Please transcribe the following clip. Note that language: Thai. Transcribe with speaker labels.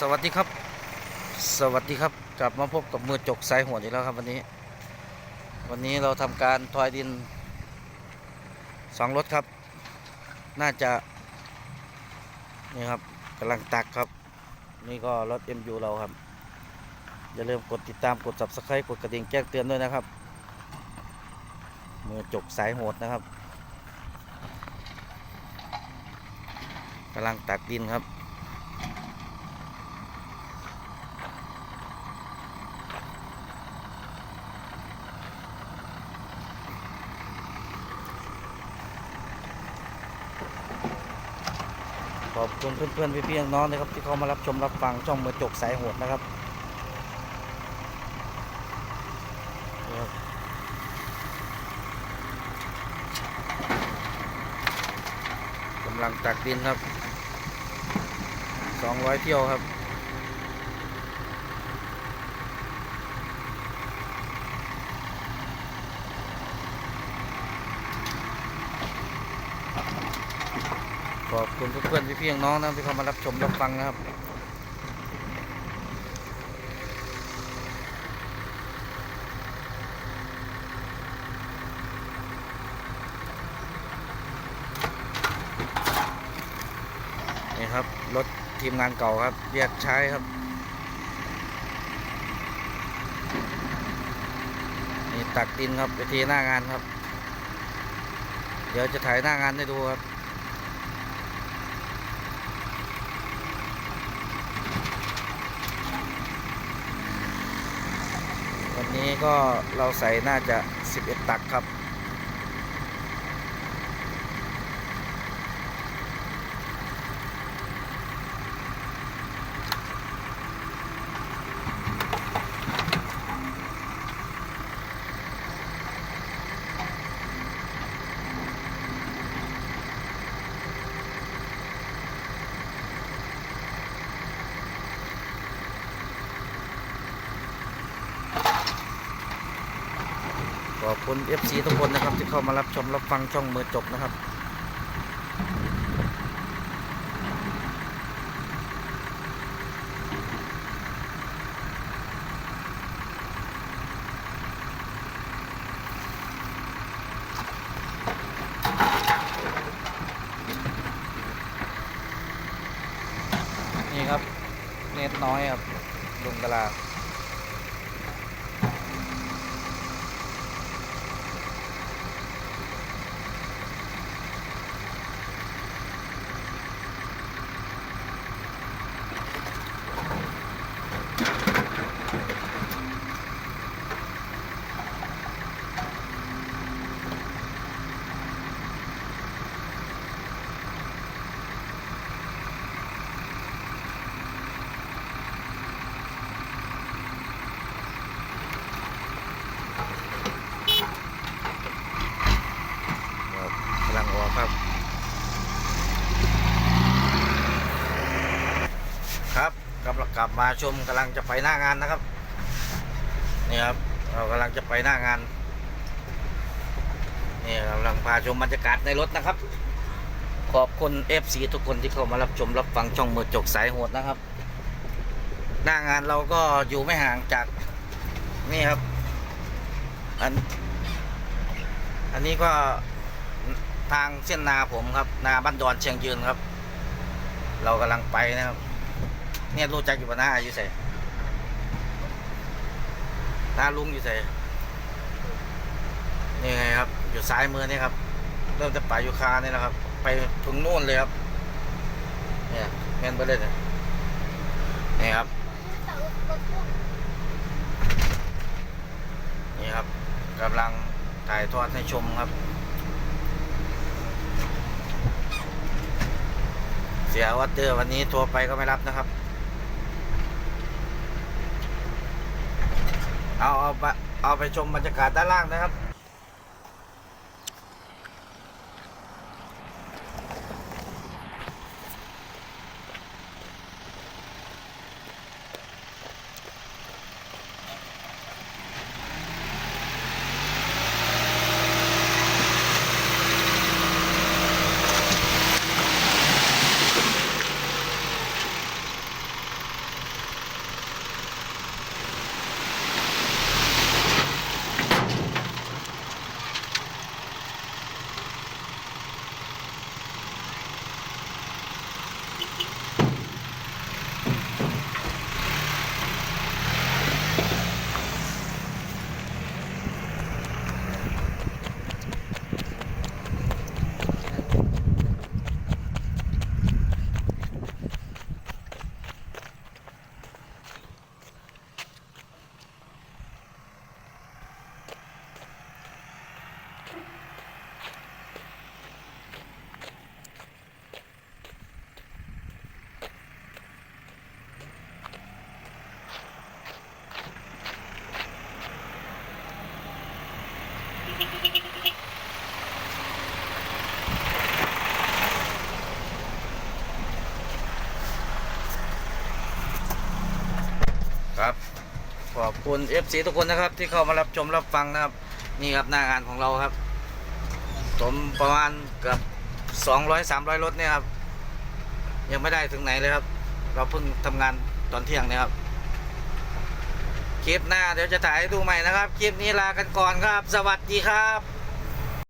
Speaker 1: สวัสดีครับ สวัสดีครับ กลับมาพบกับมือจกสายหัวอีกแล้วครับวันนี้ วันนี้เราทำการทอยดินสองรถครับ น่าจะ นี่ครับกำลังตักครับ นี่ก็รถ MU เราครับ อย่าลืมกดติดตามกด subscribe กดกระดิ่งแจ้งเตือนด้วยนะครับ มือจกสายโหดนะครับกำลังตักดินครับ ขอบคุณเพื่อนๆพี่ๆน้องๆนะครับ ที่เข้ามารับชมรับฟังช่องมือจกสายโหดนะครับนี่ครับกำลังตักดินครับ 200 เที่ยวครับ ขอบคุณเพื่อนๆพี่ๆน้องนะที่เข้ามารับชมรับฟังนะครับนี่ครับรถทีมงานเก่าครับเรียกใช้ครับ นี่ตักดินครับไปทีหน้างานครับ เดี๋ยวจะถ่ายหน้างานให้ดูครับ วั นี้ก็เราใส่น่าจะ 11 ตักครับ ขอบคุณ FC ทุกคนนะครับที่เข้ามารับชมรับฟังช่องมือจบนะครับนี่ครับเน็ตน้อยครับลุงกะลา ครับกำลังออกครับ ครับ กลับมาชมกำลังจะไปหน้างานนะครับนี่ครับเรากำลังจะไปหน้างานนี่กำลังพาชมบรรยากาศในรถนะครับ ขอบคุณ FC ทุกคนที่เข้ามารับชมรับฟังช่องมือจกสายโหดนะครับ หน้างานเราก็อยู่ไม่ห่างจากนี่ครับ อัน อันนี้ก็ทางเส้นนาผมครับ นาบ้านดอนเชียงยืนครับ เรากำลังไปนะครับ เนี่ยรู้จักอยู่ปะหน้าอยู่ใส่ตาลุงอยู่ใส่นี่ไงครับ อยู่ซ้ายมือนี่ครับ เริ่มจะป่ายูคานี่แหละครับ ไปถึงนู่นเลยครับ เนี่ยแมนไปเลยเนี่ยนี่ครับนี่ครับกำลังถ่ายทอดให้ชมครับ เสียวัดเดอร์วันนี้โทรไปก็ไม่รับนะครับ เอาเอาไปเอาไปชมบรรยากาศด้านล่างนะครับ ครับขอบคุณ FC ทุกคนนะครับ ที่เข้ามารับชมรับฟังนะครับ นี่ครับหน้างานของเราครับสมประมาณเกือบ200 300รถเนี่ยครับ ยังไม่ได้ถึงไหนเลยครับ เราเพิ่งทำงานตอนเที่ยงเนี่ยครับ คลิปหน้าเดี๋ยวจะถ่ายให้ดูใหม่นะครับ คลิปนี้ลากันก่อนครับ สวัสดีครับ